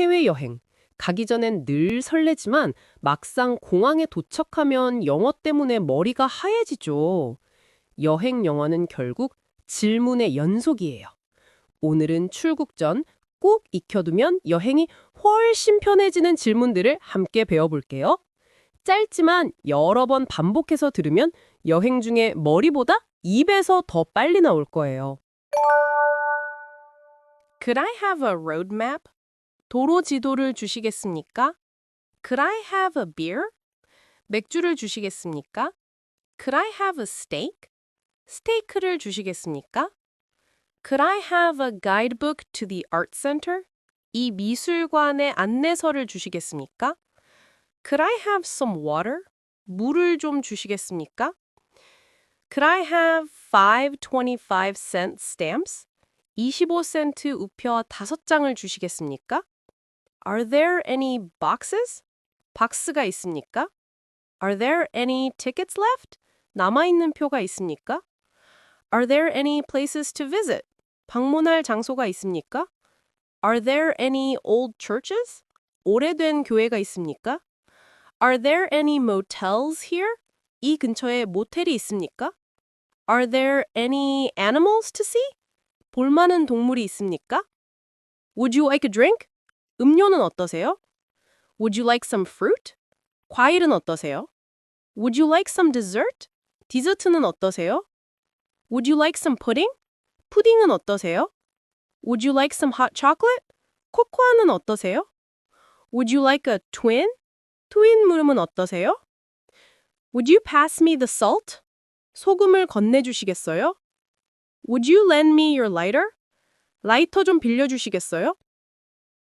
해외여행. 가기 전엔 늘 설레지만 막상 공항에 도착하면 영어 때문에 머리가 하얘지죠. 여행 영어는 결국 질문의 연속이에요. 오늘은 출국 전 꼭 익혀두면 여행이 훨씬 편해지는 질문들을 함께 배워볼게요. 짧지만 여러 번 반복해서 들으면 여행 중에 머리보다 입에서 더 빨리 나올 거예요. Could I have a road map? 도로 지도를 주시겠습니까? Could I have a beer? 맥주를 주시겠습니까? Could I have a steak? 스테이크를 주시겠습니까? Could I have a guidebook to the art center? 이 미술관의 안내서를 주시겠습니까? Could I have some water? 물을 좀 주시겠습니까? Could I have five 25 cent stamps? 25센트 우표 5장을 주시겠습니까? Are there any boxes? 박스가 있습니까? Are there any tickets left? 남아있는 표가 있습니까? Are there any places to visit? 방문할 장소가 있습니까? Are there any old churches? 오래된 교회가 있습니까? Are there any motels here? 이 근처에 모텔이 있습니까? Are there any animals to see? 볼만한 동물이 있습니까? Would you like a drink? 음료는 어떠세요? Would you like some fruit? 과일은 어떠세요? Would you like some dessert? 디저트는 어떠세요? Would you like some pudding? 푸딩은 어떠세요? Would you like some hot chocolate? 코코아는 어떠세요? Would you like a twin? 트윈 물음은 어떠세요? Would you pass me the salt? 소금을 건네주시겠어요? Would you lend me your lighter? 라이터 좀 빌려주시겠어요?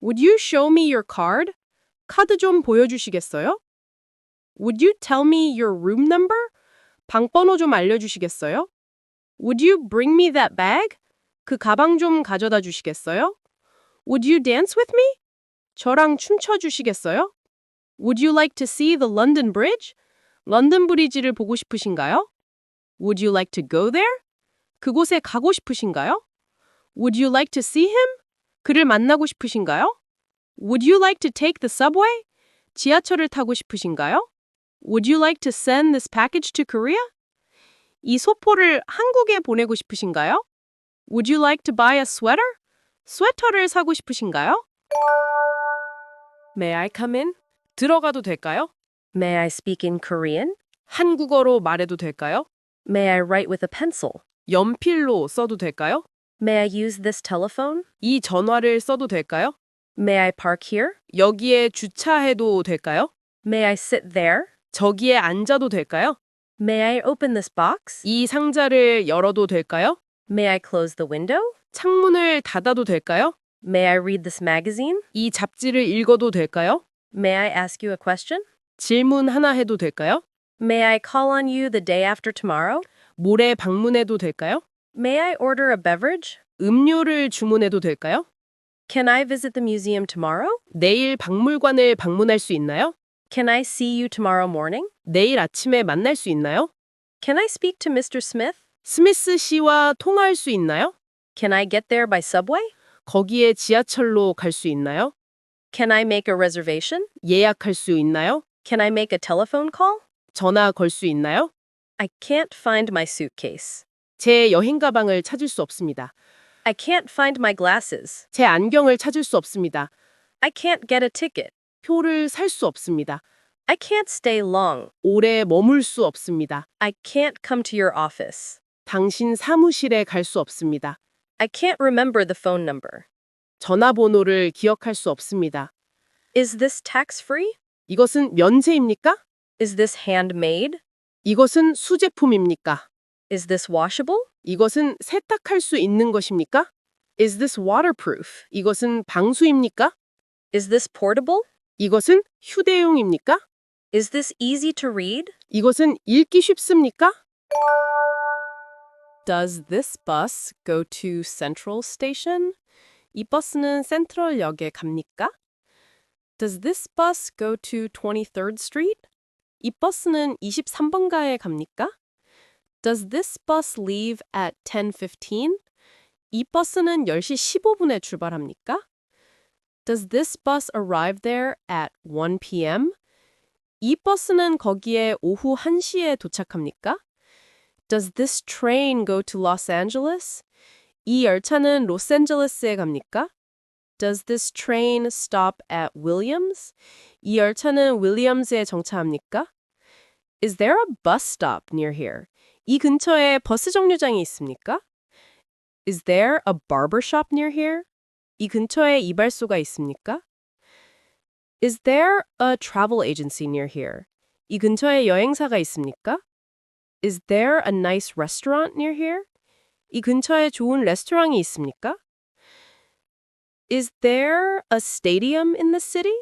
Would you show me your card? 카드 좀 보여주시겠어요? Would you tell me your room number? 방번호 좀 알려주시겠어요? Would you bring me that bag? 그 가방 좀 가져다 주시겠어요? Would you dance with me? 저랑 춤춰 주시겠어요? Would you like to see the London Bridge? 런던 브리지를 보고 싶으신가요? Would you like to go there? 그곳에 가고 싶으신가요? Would you like to see him? 그를 만나고 싶으신가요? Would you like to take the subway? 지하철을 타고 싶으신가요? Would you like to send this package to Korea? 이 소포를 한국에 보내고 싶으신가요? Would you like to buy a sweater? 스웨터를 사고 싶으신가요? May I come in? 들어가도 될까요? May I speak in Korean? 한국어로 말해도 될까요? May I write with a pencil? 연필로 써도 될까요? May I use this telephone? 이 전화를 써도 될까요? May I park here? 여기에 주차해도 될까요? May I sit there? 저기에 앉아도 될까요? May I open this box? 이 상자를 열어도 될까요? May I close the window? 창문을 닫아도 될까요? May I read this magazine? 이 잡지를 읽어도 될까요? May I ask you a question? 질문 하나 해도 될까요? May I call on you the day after tomorrow? 모레 방문해도 될까요? May I order a beverage? 음료를 주문해도 될까요? Can I visit the museum tomorrow? 내일 박물관을 방문할 수 있나요? Can I see you tomorrow morning? 내일 아침에 만날 수 있나요? Can I speak to Mr. Smith? 스미스 씨와 통화할 수 있나요? Can I get there by subway? 거기에 지하철로 갈 수 있나요? Can I make a reservation? 예약할 수 있나요? Can I make a telephone call? 전화 걸 수 있나요? I can't find my suitcase. 제 여행 가방을 찾을 수 없습니다. I can't find my glasses. 제 안경을 찾을 수 없습니다. I can't get a ticket. 표를 살 수 없습니다. I can't stay long. 오래 머물 수 없습니다. I can't come to your office. 당신 사무실에 갈 수 없습니다. I can't remember the phone number. 전화번호를 기억할 수 없습니다. Is this tax free? 이것은 면제입니까? Is this handmade? 이것은 수제품입니까? Is this washable? 이것은 세탁할 수 있는 것입니까? Is this waterproof? 이것은 방수입니까? Is this portable? 이것은 휴대용입니까? Is this easy to read? 이것은 읽기 쉽습니까? Does this bus go to Central Station? 이 버스는 센트럴역에 갑니까? Does this bus go to 23rd Street? 이 버스는 23번가에 갑니까? Does this bus leave at 10:15? 이 버스는 10시 15분에 출발합니까? Does this bus arrive there at 1 p.m.? 이 버스는 거기에 오후 1시에 도착합니까? Does this train go to Los Angeles? 이 열차는 로스앤젤레스에 갑니까? Does this train stop at Williams? 이 열차는 윌리엄스에 정차합니까? Is there a bus stop near here? 이 근처에 버스 정류장이 있습니까? Is there a barber shop near here? 이 근처에 이발소가 있습니까? Is there a travel agency near here? 이 근처에 여행사가 있습니까? Is there a nice restaurant near here? 이 근처에 좋은 레스토랑이 있습니까? Is there a stadium in the city?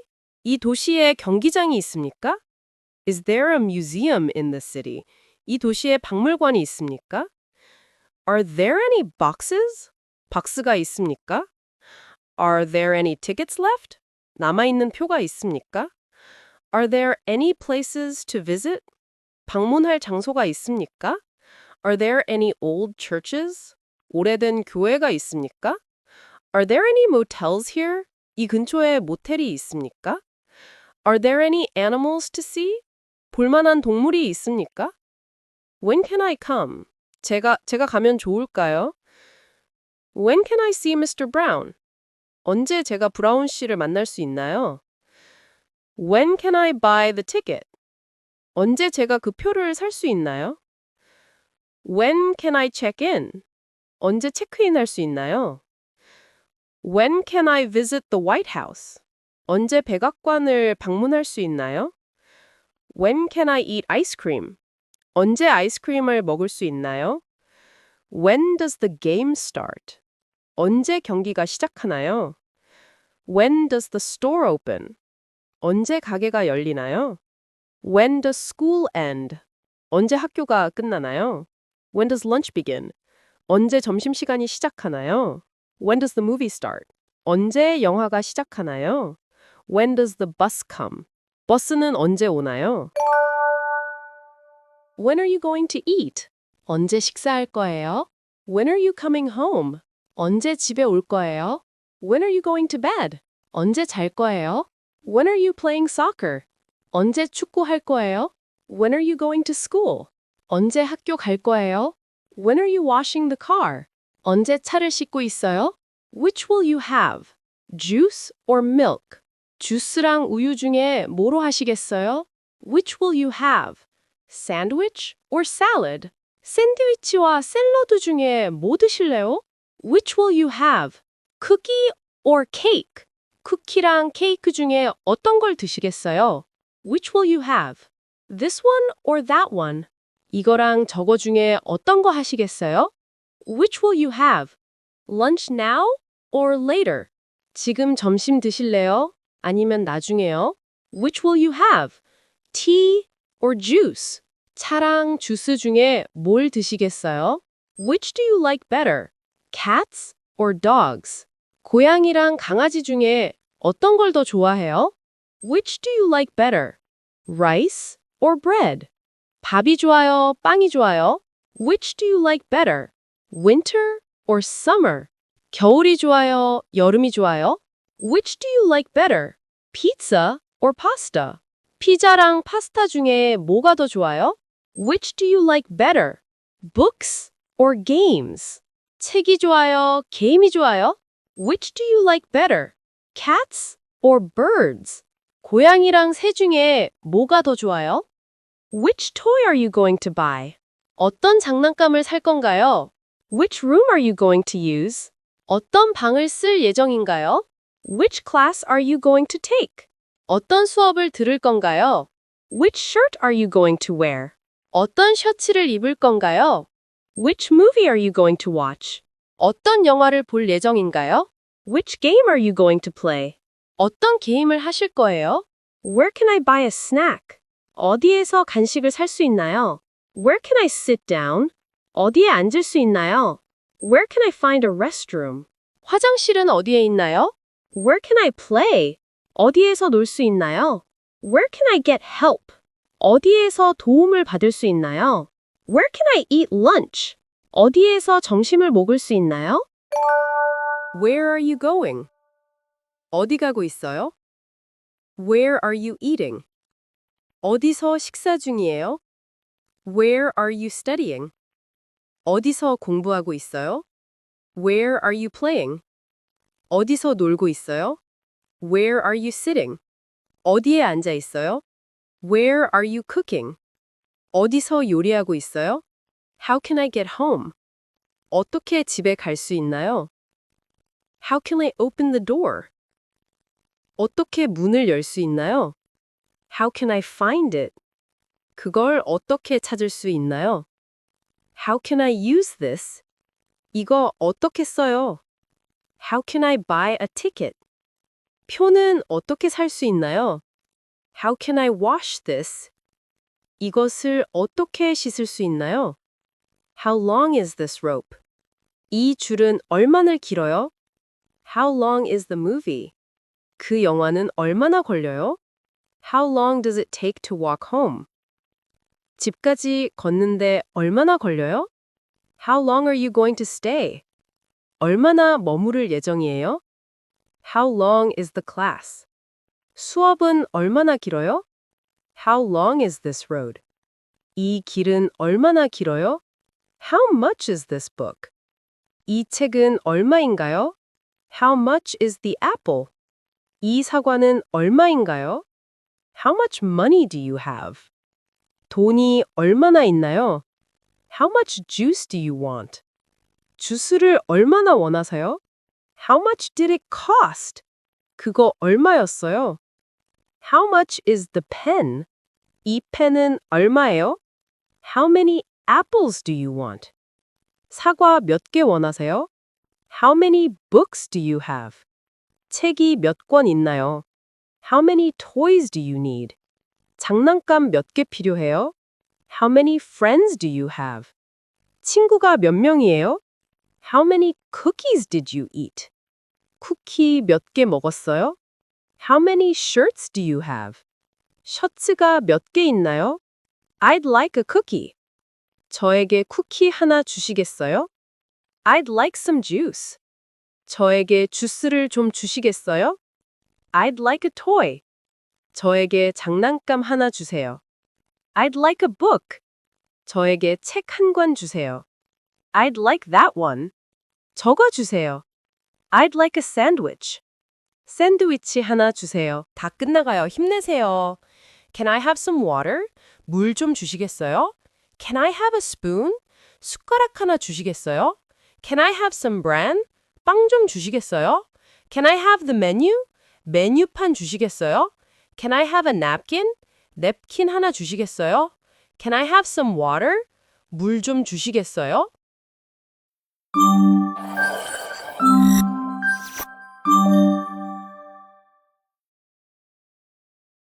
이 도시에 경기장이 있습니까? Is there a museum in the city? 이 도시에 박물관이 있습니까? Are there any boxes? 박스가 있습니까? Are there any tickets left? 남아있는 표가 있습니까? Are there any places to visit? 방문할 장소가 있습니까? Are there any old churches? 오래된 교회가 있습니까? Are there any motels here? 이 근처에 모텔이 있습니까? Are there any animals to see? 볼만한 동물이 있습니까? When can I come? 제가 제가 가면 좋을까요? When can I see Mr. Brown? 언제 제가 브라운 씨를 만날 수 있나요? When can I buy the ticket? 언제 제가 그 표를 살 수 있나요? When can I check in? 언제 체크인 할 수 있나요? When can I visit the White House? 언제 백악관을 방문할 수 있나요? When can I eat ice cream? 언제 아이스크림을 먹을 수 있나요? When does the game start? 언제 경기가 시작하나요? When does the store open? 언제 가게가 열리나요? When does school end? 언제 학교가 끝나나요? When does lunch begin? 언제 점심시간이 시작하나요? When does the movie start? 언제 영화가 시작하나요? When does the bus come? 버스는 언제 오나요? When are you going to eat? 언제 식사할 거예요? When are you coming home? 언제 집에 올 거예요? When are you going to bed? 언제 잘 거예요? When are you playing soccer? 언제 축구할 거예요? When are you going to school? 언제 학교 갈 거예요? When are you washing the car? 언제 차를 씻고 있어요? Which will you have? Juice or milk? 주스랑 우유 중에 뭐로 하시겠어요? Which will you have? Sandwich or salad? 샌드위치와 샐러드 중에 뭐 드실래요? Which will you have? Cookie or cake? 쿠키랑 케이크 중에 어떤 걸 드시겠어요? Which will you have? This one or that one? 이거랑 저거 중에 어떤 거 하시겠어요? Which will you have? Lunch now or later? 지금 점심 드실래요? 아니면 나중에요? Which will you have? Tea or juice? 차랑 주스 중에 뭘 드시겠어요? Which do you like better? Cats or dogs? 고양이랑 강아지 중에 어떤 걸 더 좋아해요? Which do you like better? Rice or bread? 밥이 좋아요, 빵이 좋아요? Which do you like better? Winter or summer? 겨울이 좋아요, 여름이 좋아요? Which do you like better? Pizza or pasta? 피자랑 파스타 중에 뭐가 더 좋아요? Which do you like better? Books or games? 책이 좋아요, 게임이 좋아요? Which do you like better? Cats or birds? 고양이랑 새 중에 뭐가 더 좋아요? Which toy are you going to buy? 어떤 장난감을 살 건가요? Which room are you going to use? 어떤 방을 쓸 예정인가요? Which class are you going to take? 어떤 수업을 들을 건가요? Which shirt are you going to wear? 어떤 셔츠를 입을 건가요? Which movie are you going to watch? 어떤 영화를 볼 예정인가요? Which game are you going to play? 어떤 게임을 하실 거예요? Where can I buy a snack? 어디에서 간식을 살 수 있나요? Where can I sit down? 어디에 앉을 수 있나요? Where can I find a restroom? 화장실은 어디에 있나요? Where can I play? 어디에서 놀 수 있나요? Where can I get help? 어디에서 도움을 받을 수 있나요? Where can I eat lunch? 어디에서 점심을 먹을 수 있나요? Where are you going? 어디 가고 있어요? Where are you eating? 어디서 식사 중이에요? Where are you studying? 어디서 공부하고 있어요? Where are you playing? 어디서 놀고 있어요? Where are you sitting? 어디에 앉아 있어요? Where are you cooking? 어디서 요리하고 있어요? How can I get home? 어떻게 집에 갈 수 있나요? How can I open the door? 어떻게 문을 열 수 있나요? How can I find it? 그걸 어떻게 찾을 수 있나요? How can I use this? 이거 어떻게 써요? How can I buy a ticket? 표는 어떻게 살 수 있나요? How can I wash this? 이것을 어떻게 씻을 수 있나요? How long is this rope? 이 줄은 얼마나 길어요? How long is the movie? 그 영화는 얼마나 걸려요? How long does it take to walk home? 집까지 걷는데 얼마나 걸려요? How long are you going to stay? 얼마나 머무를 예정이에요? How long is the class? 수업은 얼마나 길어요? How long is this road? 이 길은 얼마나 길어요? How much is this book? 이 책은 얼마인가요? How much is the apple? 이 사과는 얼마인가요? How much money do you have? 돈이 얼마나 있나요? How much juice do you want? 주스를 얼마나 원하세요? How much did it cost? 그거 얼마였어요? How much is the pen? 이 펜은 얼마예요? How many apples do you want? 사과 몇 개 원하세요? How many books do you have? 책이 몇 권 있나요? How many toys do you need? 장난감 몇 개 필요해요? How many friends do you have? 친구가 몇 명이에요? How many cookies did you eat? 쿠키 몇 개 먹었어요? How many shirts do you have? 셔츠가 몇 개 있나요? I'd like a cookie. 저에게 쿠키 하나 주시겠어요? I'd like some juice. 저에게 주스를 좀 주시겠어요? I'd like a toy. 저에게 장난감 하나 주세요. I'd like a book. 저에게 책 한 권 주세요. I'd like that one. 저거 주세요. I'd like a sandwich. 샌드위치 하나 주세요. 다 끝나가요. 힘내세요. Can I have some water? 물 좀 주시겠어요? Can I have a spoon? 숟가락 하나 주시겠어요? Can I have some bran? 빵 좀 주시겠어요? Can I have the menu? 메뉴판 주시겠어요? Can I have a napkin? 냅킨 하나 주시겠어요? Can I have some water? 물 좀 주시겠어요? you